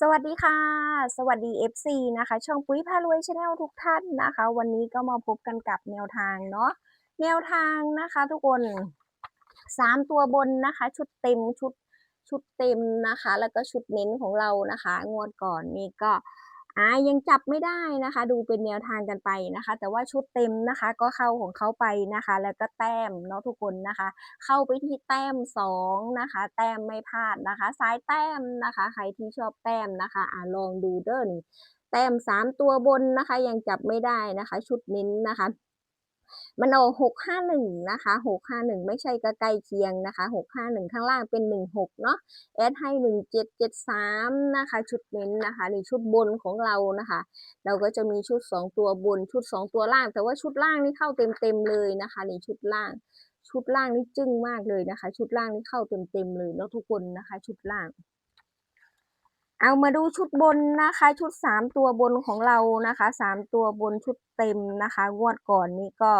สวัสดีค่ะ สวัสดี FC นะคะ ช่องปุ๋ยพารวยชาแนลทุกท่านนะคะ วันนี้ก็มาพบกันกับแนวทางเนาะแนวทางนะคะ ทุกคนสามตัวบนนะคะ ชุดเต็มชุดชุดเต็มนะคะ แล้วก็ชุดเน้นของเรานะคะ งวดก่อนนี่ก็ อ่ายังจับไม่ได้นะคะ ดูเป็นแนวทางกันไปนะคะ แต่ว่าชุดเต็มนะคะ ก็เข้าของเขาไปนะคะ แล้วก็แต้มเนาะทุกคนนะคะ เข้าไปที่แต้มสองนะคะ แต้มไม่พลาดนะคะ ซ้ายแต้มนะคะ ใครที่ชอบแต้มนะคะอ่าลองดูเด้อนี่แต้มสามตัวบนนะคะ ยังจับไม่ได้นะคะ ชุดนิ้นนะคะ มันออกหกห้าหนึ่งนะคะหกห้าหนึ่งไม่ใช่ก็ใกล้เคียงนะคะหกห้าหนึ่งข้างล่างเป็นหนึ่งหกเนาะแอดให้หนึ่งเจ็ดเจ็ดสามนะคะชุดเน้นนะคะนี่ชุดบนของเรานะคะ เราก็จะมีชุดสองตัวบนชุดสองตัวล่าง แต่ว่าชุดล่างนี่เข้าเต็มเต็มเลยนะคะนี่ชุดล่าง ชุดล่างนี่จึ้งมากเลยนะคะ ชุดล่างนี่เข้าเต็มเต็มเลยเนาะทุกคนนะคะ ชุดล่าง เอามาดูชุดบนนะคะ ชุดสามตัวบนของเรานะคะสามตัวบนชุดเต็มนะคะงวดก่อนนี่ก็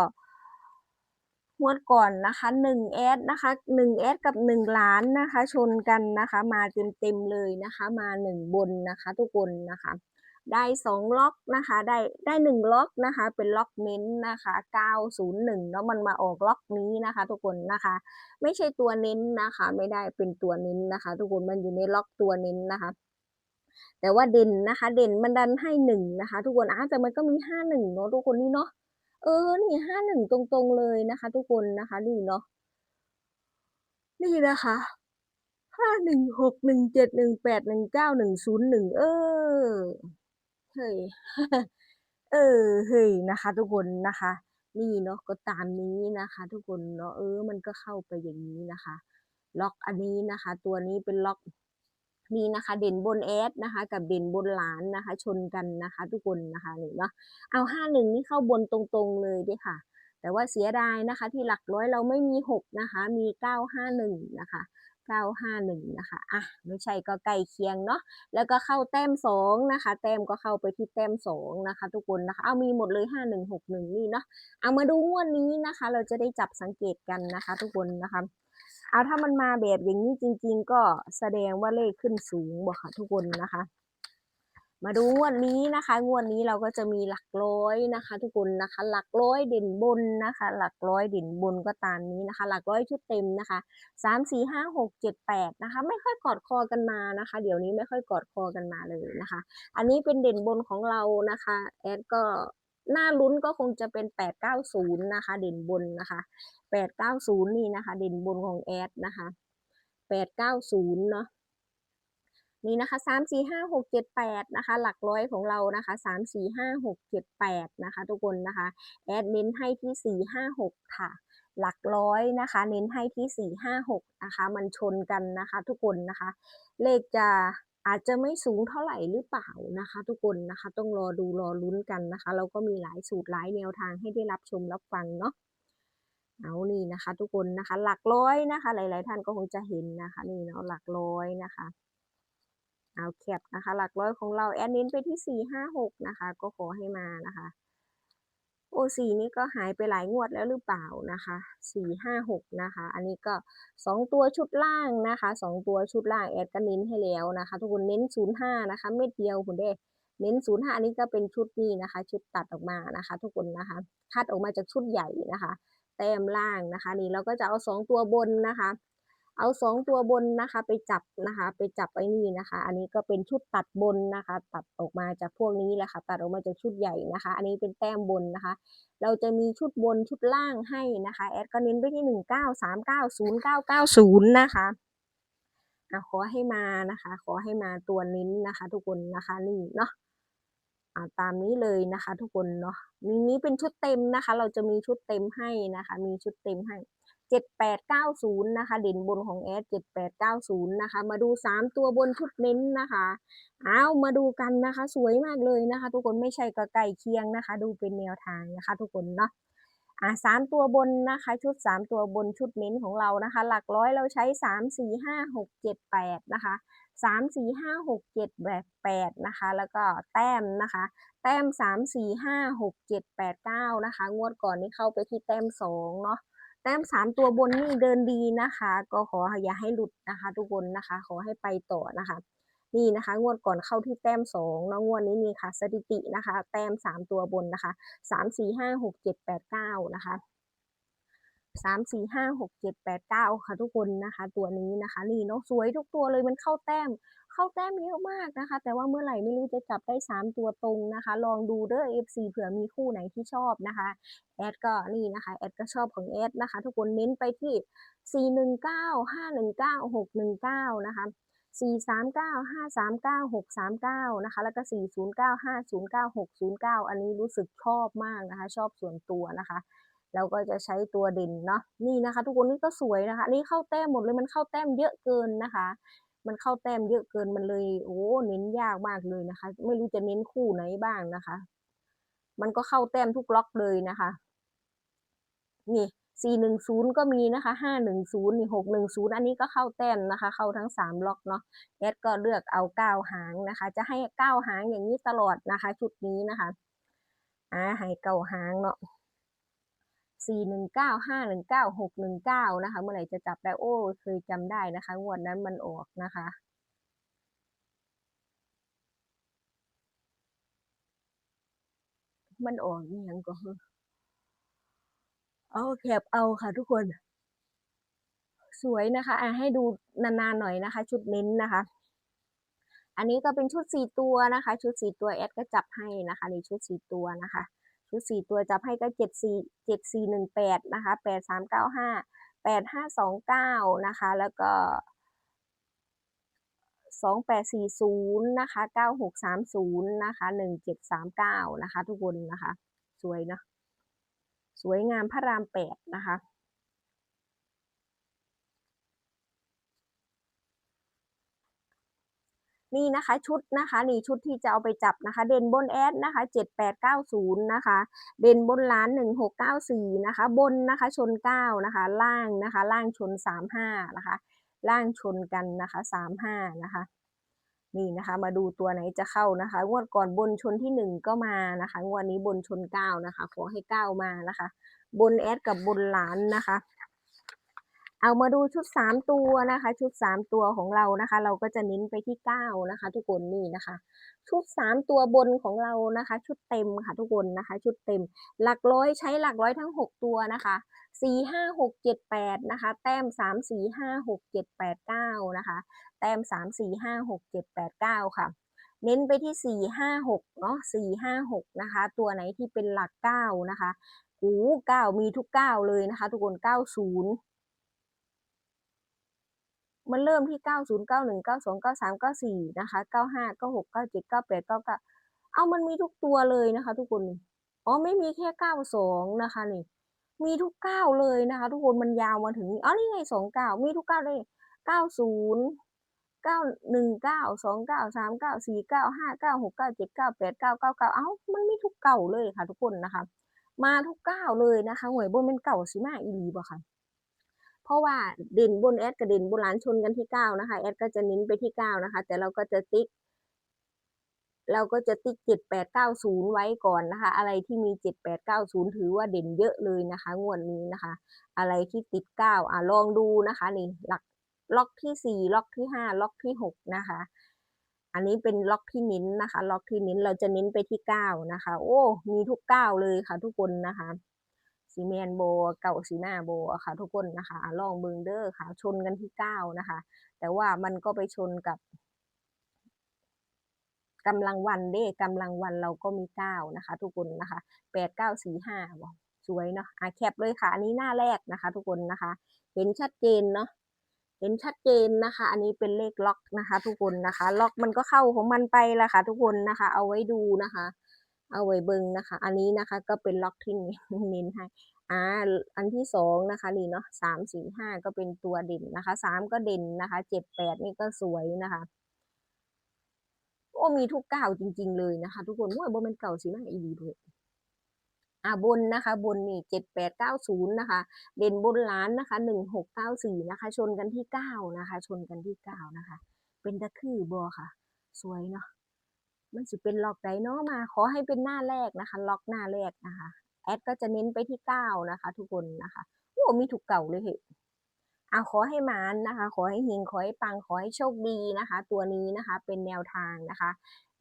งวดก่อนนะคะหนึ่งแอดนะคะหนึ่งแอดกับหนึ่งล้านนะคะ ชนกันนะคะ มาเต็มเต็มเลยนะคะ มาหนึ่งบนนะคะ ทุกคนนะคะ ได้สองล็อกนะคะ ได้ได้หนึ่งล็อกนะคะ เป็นล็อกเน้นนะคะเก้าศูนย์หนึ่งแล้วมันมาออกล็อกนี้นะคะ ทุกคนนะคะ ไม่ใช่ตัวเน้นนะคะ ไม่ได้เป็นตัวเน้นนะคะ ทุกคนมันอยู่ในล็อกตัวเน้นนะคะ แต่ว่าเด่นนะคะ เด่นมันดันให้หนึ่งนะคะ ทุกคนอาแต่มันก็มีห้าหนึ่งเนาะทุกคนนี่เนาะเออนี่ห้าหนึ่งตรงๆเลยนะคะ ทุกคนนะคะนี่เนาะนี่นะคะห้าหนึ่งหกหนึ่งเจ็ดหนึ่งแปดหนึ่งเก้าหนึ่งศูนย์หนึ่งเออเฮ้ยเออเฮ้ยนะคะ ทุกคนนะคะ นี่เนาะก็ตามนี้นะคะ ทุกคนเนาะเออ มันก็เข้าไปอย่างนี้นะคะ ล็อกอันนี้นะคะ ตัวนี้เป็นล็อก นี่นะคะเด่นบนแอดนะคะ กับเด่นบนหลานนะคะ ชนกันนะคะ ทุกคนนะคะนี่เนาะเอาห้าหนึ่งนี่เข้าบนตรงๆเลยด้วยค่ะ แต่ว่าเสียดายนะคะ ที่หลักร้อยเราไม่มีหกนะคะ มีเก้าห้าหนึ่งนะคะเก้าห้าหนึ่งนะคะ อะ ไม่ใช่ก็ใกล้เคียงเนาะ แล้วก็เข้าแต้มสองนะคะ แต้มก็เข้าไปที่แต้มสองนะคะ ทุกคนนะคะ เอามีหมดเลยห้าหนึ่งหกหนึ่งนี่เนาะ เอามาดูงวดนี้นะคะ เราจะได้จับสังเกตกันนะคะ ทุกคนนะคะ เอาถ้ามันมาแบบอย่างนี้จริง ๆ ก็แสดงว่าเลขขึ้นสูงบ่ค่ะทุกคนนะคะ มาดูงวดนี้นะคะ งวดนี้เราก็จะมีหลักร้อยนะคะ ทุกคนนะคะ หลักร้อยเด่นบนนะคะ หลักร้อยเด่นบนก็ตามนี้นะคะ หลักร้อยชุดเต็มนะคะสามสี่ห้าหกเจ็ดแปดนะคะ ไม่ค่อยกอดคอกันมานะคะ เดี๋ยวนี้ไม่ค่อยกอดคอกันมาเลยนะคะ อันนี้เป็นเด่นบนของเรานะคะแอดก็หน้าลุ้นก็คงจะเป็นแปดเก้าศูนย์นะคะ เด่นบนนะคะ แปดเก้าศูนย์นี่นะคะ เด่นบนของแอดนะคะแปดเก้าศูนย์เนาะนี่นะคะสามสี่ห้าหกเจ็ดแปดนะคะ หลักร้อยของเรานะคะสามสี่ห้าหกเจ็ดแปดนะคะ ทุกคนนะคะแอดเน้นให้ที่สี่ห้าหกค่ะ หลักร้อยนะคะ เน้นให้ที่สี่ห้าหกนะคะ มันชนกันนะคะ ทุกคนนะคะ เลขจะอาจจะไม่สูงเท่าไหร่หรือเปล่านะคะ ทุกคนนะคะ ต้องรอดูรอลุ้นกันนะคะ เราก็มีหลายสูตรหลายแนวทางให้ได้รับชมรับฟังเนาะ เอานี่นะคะ ทุกคนนะคะ หลักร้อยนะคะ หลาย ๆ ท่านก็คงจะเห็นนะคะ นี่เนาะหลักร้อยนะคะ เอาแคปนะคะ หลักร้อยของเราแอดเน้นไปที่สี่ห้าหกนะคะ ก็ขอให้มานะคะโอสีนี่ก็หายไปหลายงวดแล้วหรือเปล่านะคะสี่ห้าหกนะคะ อันนี้ก็สองตัวชุดล่างนะคะสองตัวชุดล่างแอดก็เน้นให้แล้วนะคะ ทุกคนเน้นศูนย์ห้านะคะเม็ดเดียวคุณเด้เน้นศูนย์ห้าอันนี้ก็เป็นชุดนี้นะคะ ชุดตัดออกมานะคะ ทุกคนนะคะ คัดออกมาจากชุดใหญ่นะคะ แต้มล่างนะคะ นี่เราก็จะเอาสองตัวบนนะคะ เอาสองตัวบนนะคะ ไปจับนะคะ ไปจับไอ้นี่นะคะ อันนี้ก็เป็นชุดตัดบนนะคะ ตัดออกมาจากพวกนี้แหละค่ะ ตัดออกมาจากชุดใหญ่นะคะ อันนี้เป็นแต้มบนนะคะ เราจะมีชุดบนชุดล่างให้นะคะแอดก็เน้นไปที่หนึ่งเก้าสามเก้าศูนย์เก้าเก้าศูนย์นะคะขอให้มานะคะ ขอให้มาตัวเน้นนะคะ ทุกคนนะคะนี่เนาะ ตามนี้เลยนะคะ ทุกคนเนาะนี้นี้เป็นชุดเต็มนะคะ เราจะมีชุดเต็มให้นะคะ มีชุดเต็มให้เจ็ดแปดเก้าศูนย์นะคะเด่นบนของแอดเจ็ดแปดเก้าศูนย์นะคะ มาดูสามตัวบนชุดเน้นนะคะเอามาดูกันนะคะ สวยมากเลยนะคะ ทุกคนไม่ใช่กระไก่เคียงนะคะ ดูเป็นแนวทางนะคะ ทุกคนเนาะอ่าสามตัวบนนะคะ ชุดสามตัวบนชุดเน้นของเรานะคะ หลักร้อยเราใช้สามสี่ห้าหกเจ็ดแปดนะคะ สามสี่ห้าหกเจ็ดแบบแปดนะคะ แล้วก็แต้มนะคะ แต้มสามสี่ห้าหกเจ็ดแปดเก้านะคะ งวดก่อนนี้เข้าไปที่แต้มสองเนาะแต้มสามตัวบนนี่เดินดีนะคะ ก็ขออย่าให้หลุดนะคะ ทุกคนนะคะ ขอให้ไปต่อนะคะ นี่นะคะ งวดก่อนเข้าที่แต้มสองเนาะงวดนี้นี่ค่ะสถิตินะคะ แต้มสามตัวบนนะคะสามสี่ห้าหกเจ็ดแปดเก้านะคะ สามสี่ห้าหกเจ็ดแปดเก้าค่ะทุกคนนะคะ ตัวนี้นะคะ นี่เนาะสวยทุกตัวเลยมันเข้าแต้ม เข้าแต้มเยอะมากนะคะ แต่ว่าเมื่อไหร่ไม่รู้จะจับได้สามตัวตรงนะคะ ลองดูเด้อ FC เผื่อมีคู่ไหนที่ชอบนะคะแอดก็นี่นะคะแอดก็ชอบของแอดนะคะ ทุกคนเน้นไปที่419 519 619นะคะ439 539 639นะคะ แล้วก็ 409 509 609 อันนี้รู้สึกชอบมากนะคะ ชอบส่วนตัวนะคะ เราก็จะใช้ตัวด่นเนาะนี่นะคะ ทุกคนนี่ก็สวยนะคะนี่เข้าแต้มหมดเลยมันเข้าแต้มเยอะเกินนะคะ มันเข้าแต้มเยอะเกินมันเลยโอ้เน้นยากมากเลยนะคะ ไม่รู้จะเน้นคู่ไหนบ้างนะคะ มันก็เข้าแต้มทุกล็อกเลยนะคะนี่410ก็มีนะคะ510นี่610อันนี้ก็เข้าแต้มนะคะ เข้าทั้ง3ล็อกเนาะแอดก็เลือกเอา9หางนะคะ จะให้9หางอย่างนี้ตลอดนะคะ ชุดนี้นะคะอ่าให้เก้าหางเนาะ 419 519 619นะคะ เมื่อไหร่จะจับได้โอ้เคยจำได้นะคะ งวดนั้นมันออกนะคะมันออกอิหยังก็เอาแคปเอาค่ะทุกคน สวยนะคะอะให้ดูนานๆหน่อยนะคะ ชุดเน้นนะคะ อันนี้ก็เป็นชุด4ตัวนะคะ ชุด4ตัวแอดก็จับให้นะคะในชุด4ตัวนะคะ ชุดสี่ตัวจับให้ก็เจ็ดสี่เจ็ดสี่หนึ่งแปดนะคะแปดสามเก้าห้าแปดห้าสองเก้านะคะ แล้วก็สองแปดสี่ศูนย์นะคะเก้าหกสามศูนย์นะคะหนึ่งเจ็ดสามเก้านะคะ ทุกคนนะคะ สวยนะสวยงามพระรามแปดนะคะ นี่นะคะชุดนะคะนี่ชุดที่จะเอาไปจับนะคะ เด่นบนแอดนะคะ7890นะคะ เด่นบนล้าน 1694นะคะ บนนะคะชน9นะคะ ล่างนะคะ ล่างชน 35นะคะ ล่างชนกันนะคะ 35นะคะนี่นะคะมาดูตัวไหนจะเข้านะคะ งวดก่อนบนชนที่ 1 ก็มานะคะ งวดนี้บนชน9นะคะขอให้ 9 มานะคะ บนแอดกับบนล้านนะคะ เอามาดูชุด 3 ตัวนะคะ ชุด 3 ตัวของเรานะคะ เราก็จะเน้นไปที่ 9 นะคะ ทุกคนนี่นะคะ ชุด 3 ตัวบนของเรานะคะ ชุดเต็มค่ะทุกคนนะคะ ชุดเต็ม หลักร้อยใช้หลักร้อยทั้ง 6 ตัวนะคะ4 5 6 7 8นะคะ แต้ม3 4 5 6 7 8 9นะคะ แต้ม3 4 5 6 7 8 9ค่ะเน้นไปที่4 5 6เนาะ4 5 6นะคะ ตัวไหนที่เป็นหลัก9นะคะโอ้9มีทุก9เลยนะคะ ทุกคน90 มันเริ่มที่ 90 91 92 93 94 นะคะ 95 96 97 98 99 เอามันมีทุกตัวเลยนะคะ ทุกคนอ๋อไม่มีแค่ 92 นะคะนี่มีทุก 9 เลยนะคะ ทุกคนมันยาวมาถึงอ๋อนี่ไง 29 มีทุก 9 เลย 90 9 1 9 2 9 3 9 4 9 5 9 6 9 7 98 99 9 เอ้า มันมีทุกเก่าเลยค่ะทุกคนนะคะ มาทุก9เลยนะคะหวยบนเป็นเก่าสิมาอีหลีบ่ค่ะ เพราะว่าเด่นบนแอดกับเด่นบนล้านชนกันที่9นะคะแอดก็จะเน้นไปที่9นะคะ แต่เราก็จะติ๊ก เราก็จะติ๊ก7890ไว้ก่อนนะคะ อะไรที่มี7890ถือว่าเด่นเยอะเลยนะคะ งวดนี้นะคะ อะไรที่ติด9อะลองดูนะคะนี่หลักล็อกที่4ล็อกที่5ล็อกที่6นะคะ อันนี้เป็นล็อกที่เน้นนะคะ ล็อกที่เน้นเราจะเน้นไปที่9นะคะ โอ้ มีทุก9เลยค่ะทุกคนนะคะ สีแมนโบเก่าสีหน้าโบค่ะ ทุกคนนะคะลองเบิงเดอร์ค่ะ ชนกันที่9นะคะ แต่ว่ามันก็ไปชนกับกำลังวันเด้กำลังวันเราก็มี9นะคะ ทุกคนนะคะ8 9 4 5บอกสวยเนาะอะแคปเลยค่ะ อันนี้หน้าแรกนะคะ ทุกคนนะคะ เห็นชัดเจนเนาะเห็นชัดเจนนะคะ อันนี้เป็นเลขล็อกนะคะ ทุกคนนะคะ ล็อกมันก็เข้าของมันไปละค่ะ ทุกคนนะคะ เอาไว้ดูนะคะ เอาไว้เบิงนะคะ อันนี้นะคะก็เป็นล็อกที่เน้นให้อ่าอันที่สองนะคะนี่เนาะสามสี่ห้าก็เป็นตัวเด่นนะคะสามก็เด่นนะคะเจ็ดแปดนี่ก็สวยนะคะโอ้มีทุกเก้าจริง ๆ เลยนะคะ ทุกคนว่าบ่แมันเก่าสิมาอีดีเลยอ่าบนนะคะ บนนี่เจ็ดแปดเก้าศูนย์นะคะ เด่นบนล้านนะคะหนึ่งหกเก้าสี่นะคะ ชนกันที่เก้านะคะ ชนกันที่เก้านะคะ เป็นตะคือบอค่ะ สวยเนาะ มันสิเป็นล็อกไดเนาะมาขอให้เป็นหน้าแรกนะคะ ล็อกหน้าแรกนะคะ แอดก็จะเน้นไปที่เก้านะคะ ทุกคนนะคะโอ้มีถูกเก่าเลยเหรออะขอให้มานนะคะ ขอให้เฮงขอให้ปังขอให้โชคดีนะคะ ตัวนี้นะคะเป็นแนวทางนะคะ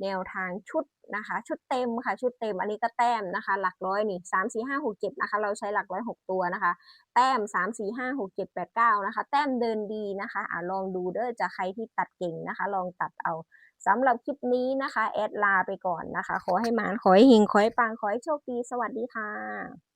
แนวทางชุดนะคะ ชุดเต็มค่ะ ชุดเต็มอันนี้ก็แต้มนะคะ หลักร้อยนี่สามสี่ห้าหกเจ็ดนะคะ เราใช้หลักร้อยหกตัวนะคะ แต้มสามสี่ห้าหกเจ็ดแปดเก้านะคะ แต้มเดินดีนะคะอะลองดูเด้อจะใครที่ตัดเก่งนะคะ ลองตัดเอา สำหรับคลิปนี้นะคะ แอดลาไปก่อนนะคะ ขอให้หมานขอให้เฮงขอให้ปังขอให้โชคดี สวัสดีค่ะ